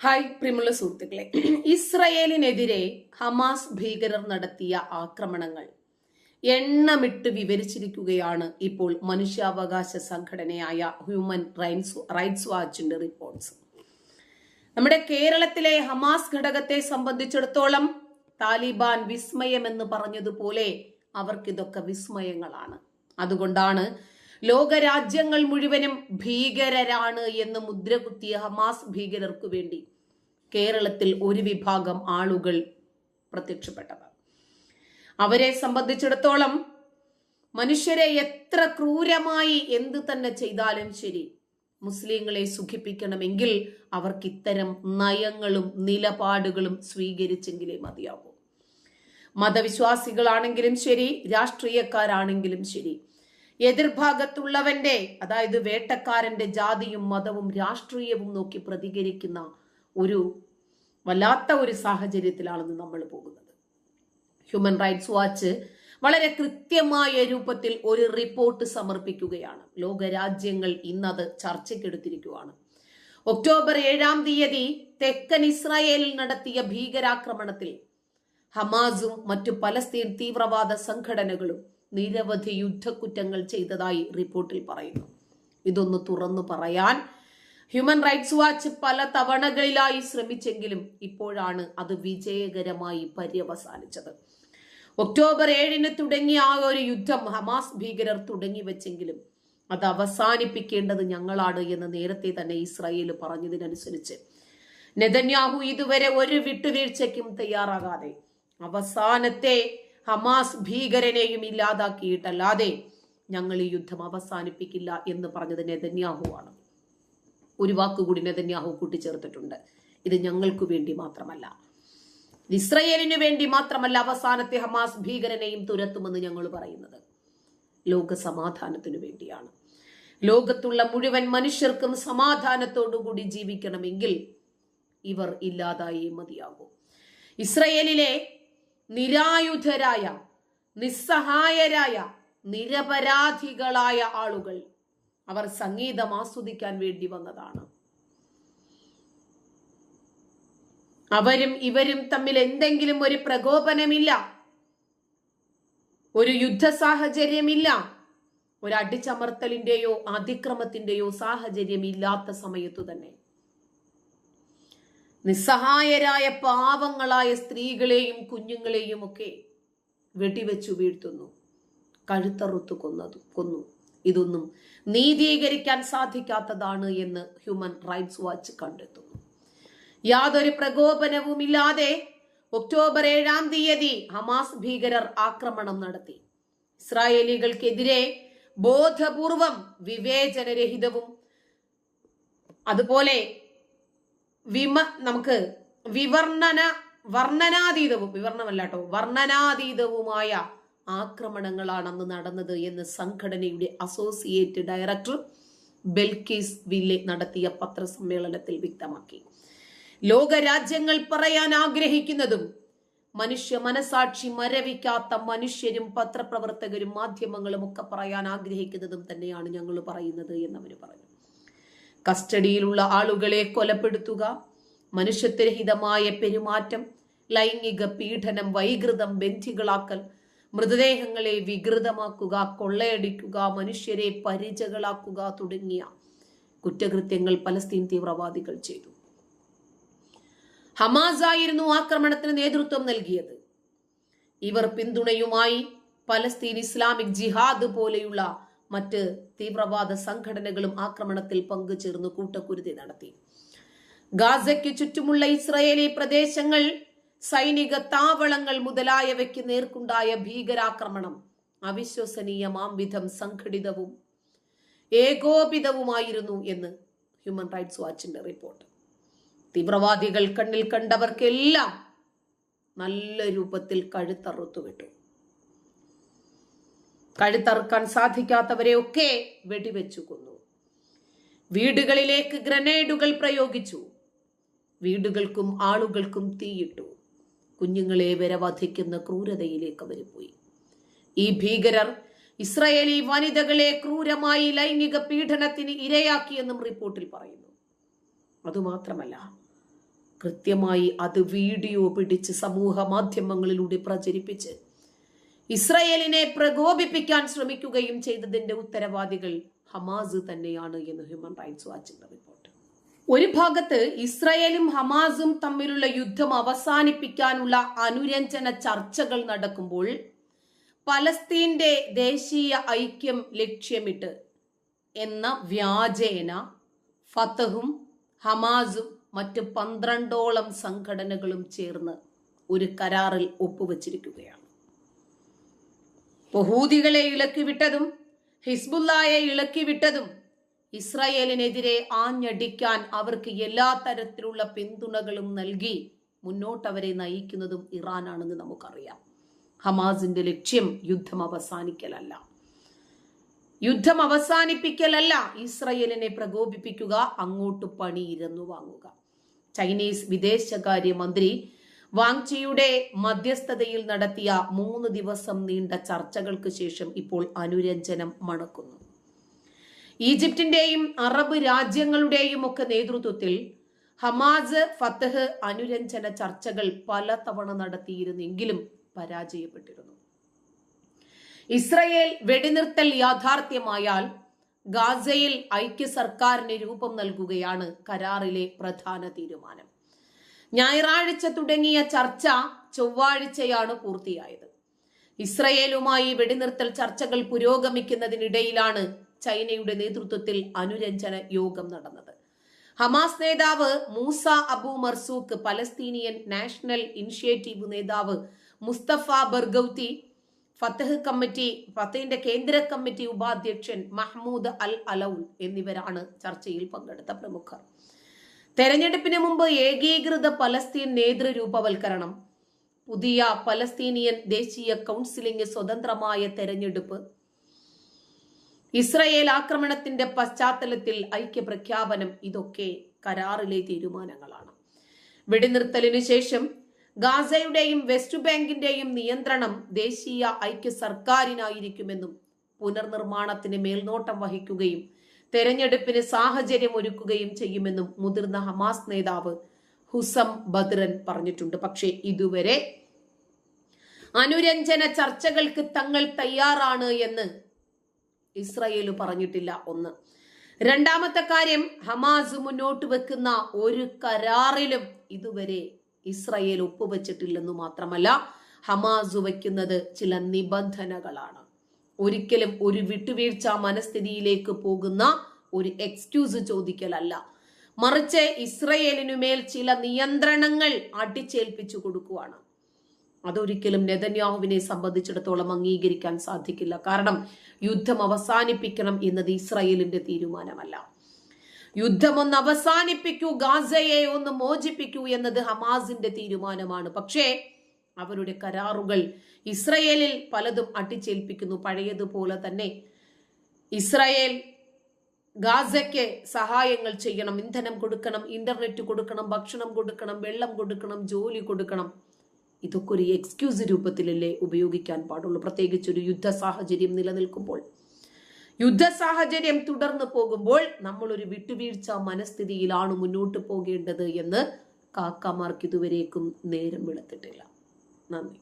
Hi പ്രിമുള്ള സുഹൃത്തുക്കളെ. ഇസ്രയേലിനെതിരെ Hamas ഭീകരർ നടത്തിയ ആക്രമണങ്ങൾ എണ്ണമിട്ട് വിവരിച്ചിരിക്കുകയാണ് ഇപ്പോൾ മനുഷ്യാവകാശ സംഘടനയായ ഹ്യൂമൻ റൈറ്റ്സ് റൈറ്റ്സ് വാച്ചിന്റെ റിപ്പോർട്ട്സ് നമ്മുടെ കേരളത്തിലെ ഹമാസ് ഘടകത്തെ സംബന്ധിച്ചിടത്തോളം താലിബാൻ വിസ്മയം എന്ന് പറഞ്ഞതുപോലെ അവർക്കിതൊക്കെ വിസ്മയങ്ങളാണ്. അതുകൊണ്ടാണ് ലോകരാജ്യങ്ങൾ മുഴുവനും ഭീകരരാണ് എന്ന് മുദ്രകുത്തിയ ഹമാസ് ഭീകരർക്കു വേണ്ടി കേരളത്തിൽ ഒരു വിഭാഗം ആളുകൾ പ്രത്യക്ഷപ്പെട്ടത്. അവരെ സംബന്ധിച്ചിടത്തോളം മനുഷ്യരെ എത്ര ക്രൂരമായി എന്ത് തന്നെ ചെയ്താലും ശരി മുസ്ലിങ്ങളെ സുഖിപ്പിക്കണമെങ്കിൽ അവർക്ക് ഇത്തരം നയങ്ങളും നിലപാടുകളും സ്വീകരിച്ചെങ്കിലേ മതിയാകൂ മതവിശ്വാസികളാണെങ്കിലും ശരി രാഷ്ട്രീയക്കാരാണെങ്കിലും ശരി എതിർഭാഗത്തുള്ളവന്റെ അതായത് വേട്ടക്കാരന്റെ ജാതിയും മതവും രാഷ്ട്രീയവും നോക്കി പ്രതികരിക്കുന്ന ഒരു വല്ലാത്ത ഒരു സാഹചര്യത്തിലാണെന്ന് നമ്മൾ പോകുന്നത്. ഹ്യൂമൻ റൈറ്റ്സ് വാച്ച് വളരെ കൃത്യമായ രൂപത്തിൽ ഒരു റിപ്പോർട്ട് സമർപ്പിക്കുകയാണ്. ലോകരാജ്യങ്ങൾ ഇന്നത് ചർച്ചയ്ക്കെടുത്തിരിക്കുകയാണ് ഒക്ടോബർ ഏഴാം തീയതി തെക്കൻ ഇസ്രായേലിൽ നടത്തിയ ഭീകരാക്രമണത്തിൽ ഹമാസും മറ്റു പലസ്തീൻ തീവ്രവാദ സംഘടനകളും നിരവധി യുദ്ധക്കുറ്റങ്ങൾ ചെയ്തതായി റിപ്പോർട്ടിൽ പറയുന്നു. ഇതൊന്ന് തുറന്നു പറയാൻ ഹ്യൂമൻ റൈറ്റ്സ് വാച്ച് പല തവണകളിലായി ശ്രമിച്ചെങ്കിലും ഇപ്പോഴാണ് അത് വിജയകരമായി പര്യവസാനിച്ചത്. ഒക്ടോബർ ഏഴിന് തുടങ്ങിയ ആ ഒരു യുദ്ധം ഹമാസ് ഭീകരർ തുടങ്ങി വെച്ചെങ്കിലും അത് അവസാനിപ്പിക്കേണ്ടത് ഞങ്ങളാണ് എന്ന് നേരത്തെ തന്നെ ഇസ്രായേൽ പറഞ്ഞതിനനുസരിച്ച്. നെതന്യാഹു ഇതുവരെ ഒരു വിട്ടുവീഴ്ചയ്ക്കും തയ്യാറാകാതെ അവസാനത്തെ ഹമാസ് ഭീകരനെയും ഇല്ലാതാക്കിയിട്ടല്ലാതെ ഞങ്ങൾ ഈ യുദ്ധം അവസാനിപ്പിക്കില്ല എന്ന് പറഞ്ഞത് നെതന്യാഹു ആണ് ഒരു വാക്കുകൂടി നെതന്യാഹു കൂട്ടിച്ചേർത്തിട്ടുണ്ട്. ഇത് ഞങ്ങൾക്ക് വേണ്ടി മാത്രമല്ല. ഇസ്രയേലിനു വേണ്ടി മാത്രമല്ല അവസാനത്തെ ഹമാസ് ഭീകരനെയും തുരത്തുമെന്ന് ഞങ്ങൾ പറയുന്നത്. ലോക സമാധാനത്തിനു വേണ്ടിയാണ്. ലോകത്തുള്ള മുഴുവൻ മനുഷ്യർക്കും സമാധാനത്തോടുകൂടി ജീവിക്കണമെങ്കിൽ ഇവർ ഇല്ലാതായി മതിയാകും. ഇസ്രയേലിലെ നിരായുധരായ നിസ്സഹായരായ നിരപരാധികളായ ആളുകൾ അവർ സംഗീതം ആസ്വദിക്കാൻ വേണ്ടി വന്നതാണ്. അവരും ഇവരും തമ്മിൽ എന്തെങ്കിലും ഒരു പ്രകോപനമില്ല. ഒരു യുദ്ധ സാഹചര്യമില്ല. ഒരു അടിച്ചമർത്തലിന്റെയോ അതിക്രമത്തിന്റെയോ സാഹചര്യം ഇല്ലാത്ത സമയത്തു തന്നെ. നിസ്സഹായരായ പാവങ്ങളായ സ്ത്രീകളെയും കുഞ്ഞുങ്ങളെയും ഒക്കെ വെടിവെച്ചു വീഴ്ത്തുന്നു. കഴുത്തറുത്തു കൊന്നതു കൊന്നു. ഇതൊന്നും നീതീകരിക്കാൻ സാധിക്കാത്തതാണ് എന്ന് ഹ്യൂമൻ റൈറ്റ്സ് വാച്ച് കണ്ടെത്തുന്നു. യാതൊരു പ്രകോപനവും ഇല്ലാതെ ഒക്ടോബർ ഏഴാം തീയതി ഹമാസ് ഭീകരർ ആക്രമണം നടത്തി. ഇസ്രായേലികൾക്കെതിരെ ബോധപൂർവം വിവേചനരഹിതവും അതുപോലെ വിമ നമുക്ക് വിവർണന വർണനാതീതവും വിവർണമല്ലാട്ടോ വർണനാതീതവുമായ ആക്രമണങ്ങളാണ് അന്ന് നടന്നത് എന്ന് സംഘടനയുടെ അസോസിയേറ്റ് ഡയറക്ടർ ബെൽക്കീസ് വില്ലെ നടത്തിയ പത്രസമ്മേളനത്തിൽ വ്യക്തമാക്കി. ലോകരാജ്യങ്ങൾ പറയാൻ ആഗ്രഹിക്കുന്നതും മനുഷ്യ മനസാക്ഷി മരവിക്കാത്ത മനുഷ്യരും പത്രപ്രവർത്തകരും മാധ്യമങ്ങളും ഒക്കെ പറയാൻ ആഗ്രഹിക്കുന്നതും തന്നെയാണ് ഞങ്ങൾ പറയുന്നത് എന്നവർ പറഞ്ഞു. കസ്റ്റഡിയിലുള്ള ആളുകളെ കൊലപ്പെടുത്തുക മനുഷ്യത്വരഹിതമായ പെരുമാറ്റം ലൈംഗിക പീഡനം വൈകൃതം ബന്ധികളാക്കൽ മൃതദേഹങ്ങളെ വികൃതമാക്കുക കൊള്ളയടിക്കുക മനുഷ്യരെ പരിചകളാക്കുക തുടങ്ങിയ കുറ്റകൃത്യങ്ങൾ പലസ്തീൻ തീവ്രവാദികൾ ചെയ്തു. ഹമാസ് ആയിരുന്നു ആക്രമണത്തിന് നേതൃത്വം നൽകിയത്. ഇവർ പിന്തുണയുമായി പലസ്തീൻ ഇസ്ലാമിക് ജിഹാദ് പോലെയുള്ള മറ്റ് തീവ്രവാദ സംഘടനകളും ആക്രമണത്തിൽ പങ്കുചേർന്ന് കൂട്ടക്കുരുതി നടത്തി. ഗാസയ്ക്ക് ചുറ്റുമുള്ള ഇസ്രയേലി പ്രദേശങ്ങൾ സൈനിക താവളങ്ങൾ മുതലായവയ്ക്ക് നേർക്കുണ്ടായ ഭീകരാക്രമണം അവിശ്വസനീയമാം വിധം സംഘടിതവും ഏകോപിതവുമായിരുന്നു എന്ന് ഹ്യൂമൻ റൈറ്റ്സ് വാച്ചിന്റെ റിപ്പോർട്ട്. തീവ്രവാദികൾ കണ്ണിൽ കണ്ടവർക്കെല്ലാം നല്ല രൂപത്തിൽ കഴുത്തറുത്തു വിട്ടു കഴുത്തറുക്കാൻ സാധിക്കാത്തവരെയൊക്കെ വെടിവെച്ചു കൊന്നു. വീടുകളിലേക്ക് ഗ്രനേഡുകൾ പ്രയോഗിച്ചു. വീടുകൾക്കും ആളുകൾക്കും തീയിട്ടു. കുഞ്ഞുങ്ങളെ വരെ വധിക്കുന്ന ക്രൂരതയിലേക്ക് അവർ പോയി. ഈ ഭീകരർ ഇസ്രയേലി വനിതകളെ ക്രൂരമായി ലൈംഗിക പീഡനത്തിന് ഇരയാക്കിയെന്നും റിപ്പോർട്ടിൽ പറയുന്നു. അതുമാത്രമല്ല കൃത്യമായി അത് വീഡിയോ പിടിച്ച് സമൂഹ മാധ്യമങ്ങളിലൂടെ പ്രചരിപ്പിച്ച് ഇസ്രയേലിനെ പ്രകോപിപ്പിക്കാൻ ശ്രമിക്കുകയും ചെയ്തതിന്റെ ഉത്തരവാദികൾ ഹമാസ് തന്നെയാണ് എന്ന് ഹ്യൂമൻ റൈറ്റ്സ് വാച്ചിന്റെ റിപ്പോർട്ട് ഒരു ഭാഗത്ത് ഇസ്രയേലും ഹമാസും തമ്മിലുള്ള യുദ്ധം അവസാനിപ്പിക്കാനുള്ള അനുരഞ്ജന ചർച്ചകൾ നടക്കുമ്പോൾ പലസ്തീന്റെ ദേശീയ ഐക്യം ലക്ഷ്യമിട്ട് എന്ന വ്യാജേന ഫത്തഹും ഹമാസും മറ്റ് പന്ത്രണ്ടോളം സംഘടനകളും ചേർന്ന് ഒരു കരാറിൽ ഒപ്പുവച്ചിരിക്കുകയാണ്. ബഹൂദികളെ ഇളക്കിവിട്ടതും ഹിസ്ബുല്ലായെ ഇളക്കിവിട്ടതും ഇസ്രായേലിനെതിരെ ആഞ്ഞടിക്കാൻ അവർക്ക് എല്ലാ തരത്തിലുള്ള പിന്തുണകളും നൽകി മുന്നോട്ടവരെ നയിക്കുന്നതും ഇറാനാണെന്ന് നമുക്കറിയാം. ഹമാസിന്റെ ലക്ഷ്യം യുദ്ധം അവസാനിക്കലല്ല. യുദ്ധം അവസാനിപ്പിക്കലല്ല. ഇസ്രയേലിനെ പ്രകോപിപ്പിക്കുക അങ്ങോട്ട് പണിയിരുന്നു വാങ്ങുക. ചൈനീസ് വിദേശകാര്യ മന്ത്രി വാങ്ചിയുടെ മധ്യസ്ഥതയിൽ നടത്തിയ മൂന്ന് ദിവസം നീണ്ട ചർച്ചകൾക്ക് ശേഷം ഇപ്പോൾ അനുരഞ്ജനം മണക്കുന്നു. ഈജിപ്തിന്റെയും അറബ് രാജ്യങ്ങളുടെയും ഒക്കെ നേതൃത്വത്തിൽ ഹമാസ് ഫത്തഹ് അനുരഞ്ജന ചർച്ചകൾ പലതവണ നടത്തിയിരുന്നെങ്കിലും പരാജയപ്പെട്ടിരുന്നു. ഇസ്രയേൽ വെടിനിർത്തൽ യാഥാർത്ഥ്യമായാൽ ഗാസയിൽ ഐക്യ സർക്കാരിന് രൂപം നൽകുകയാണ് കരാറിലെ പ്രധാന തീരുമാനം. ഞായറാഴ്ച തുടങ്ങിയ ചർച്ച ചൊവ്വാഴ്ചയാണ് പൂർത്തിയായത്. ഇസ്രയേലുമായി വെടിനിർത്തൽ ചർച്ചകൾ പുരോഗമിക്കുന്നതിനിടയിലാണ് ചൈനയുടെ നേതൃത്വത്തിൽ അനുരഞ്ജന യോഗം നടന്നത്. ഹമാസ് നേതാവ് Musa Abu Marzouk Palestinian National Initiative നേതാവ് മുസ്തഫ ബർഗൌത്തി ഫത്തഹ് കമ്മിറ്റി ഫത്തഹിന്റെ കേന്ദ്ര കമ്മിറ്റി ഉപാധ്യക്ഷൻ മഹ്മൂദ് അൽ അലൌൽ എന്നിവരാണ് ചർച്ചയിൽ പങ്കെടുത്ത പ്രമുഖർ. തെരഞ്ഞെടുപ്പിന് മുമ്പ് ഏകീകൃത പലസ്തീൻ നേതൃരൂപവൽക്കരണം. പുതിയ പലസ്തീനിയൻ ദേശീയ കൗൺസിലിംഗ് സ്വതന്ത്രമായ തെരഞ്ഞെടുപ്പ്. ഇസ്രയേൽ ആക്രമണത്തിന്റെ പശ്ചാത്തലത്തിൽ ഐക്യപ്രഖ്യാപനം ഇതൊക്കെ കരാറിലെ തീരുമാനങ്ങളാണ്. വെടിനിർത്തലിനു ശേഷം ഗാസയുടെയും വെസ്റ്റ് ബാങ്കിന്റെയും നിയന്ത്രണം ദേശീയ ഐക്യ സർക്കാരിനായിരിക്കുമെന്നും പുനർനിർമ്മാണത്തിന് മേൽനോട്ടം വഹിക്കുകയും തെരഞ്ഞെടുപ്പിന് സാഹചര്യം ഒരുക്കുകയും ചെയ്യുമെന്നും മുതിർന്ന ഹമാസ് നേതാവ് ഹുസം ബദ്രൻ പറഞ്ഞിട്ടുണ്ട്. പക്ഷേ ഇതുവരെ അനുരഞ്ജന ചർച്ചകൾക്ക് തങ്ങൾ തയ്യാറാണ് എന്ന് ഇസ്രയേൽ പറഞ്ഞിട്ടില്ല ഒന്ന്. രണ്ടാമത്തെ കാര്യം ഹമാസ് മുന്നോട്ട് വെക്കുന്ന ഒരു കരാറിലും ഇതുവരെ ഇസ്രയേൽ ഒപ്പുവെച്ചിട്ടില്ലെന്നു മാത്രമല്ല ഹമാസ് വയ്ക്കുന്നത് ചില നിബന്ധനകളാണ്. ഒരിക്കലും ഒരു വിട്ടുവീഴ്ച മനസ്ഥിതിയിലേക്ക് പോകുന്ന ഒരു എക്സ്ക്യൂസ് ചോദിക്കലല്ല. മറിച്ച് ഇസ്രയേലിനുമേൽ ചില നിയന്ത്രണങ്ങൾ അടിച്ചേൽപ്പിച്ചു കൊടുക്കുവാണ്. അതൊരിക്കലും നെതന്യാഹുവിനെ സംബന്ധിച്ചിടത്തോളം അംഗീകരിക്കാൻ സാധിക്കില്ല. കാരണം യുദ്ധം അവസാനിപ്പിക്കണം എന്നത് ഇസ്രയേലിന്റെ തീരുമാനമല്ല. യുദ്ധം ഒന്ന് അവസാനിപ്പിക്കൂ ഗാസയെ ഒന്ന് മോചിപ്പിക്കൂ എന്നത് ഹമാസിന്റെ തീരുമാനമാണ്. പക്ഷേ അവരുടെ കരാറുകൾ ഇസ്രയേലിൽ പലതും അട്ടിച്ചേൽപ്പിക്കുന്നു. പഴയതുപോലെ തന്നെ ഇസ്രയേൽ ഗാസയ്ക്ക് സഹായങ്ങൾ ചെയ്യണം. ഇന്ധനം കൊടുക്കണം ഇന്റർനെറ്റ് കൊടുക്കണം ഭക്ഷണം കൊടുക്കണം വെള്ളം കൊടുക്കണം ജോലി കൊടുക്കണം. ഇതൊക്കെ ഒരു എക്സ്ക്യൂസ് രൂപത്തിലല്ലേ ഉപയോഗിക്കാൻ പാടുള്ളൂ. പ്രത്യേകിച്ച് ഒരു യുദ്ധ സാഹചര്യം നിലനിൽക്കുമ്പോൾ. യുദ്ധ സാഹചര്യം തുടർന്നു പോകുമ്പോൾ നമ്മൾ ഒരു വിട്ടുവീഴ്ച മനസ്ഥിതിയിലാണ് മുന്നോട്ട് പോകേണ്ടത് എന്ന് കാക്കമാർക്ക് ഇതുവരേക്കും നേരം വെളുത്തിട്ടില്ല. നന്ദി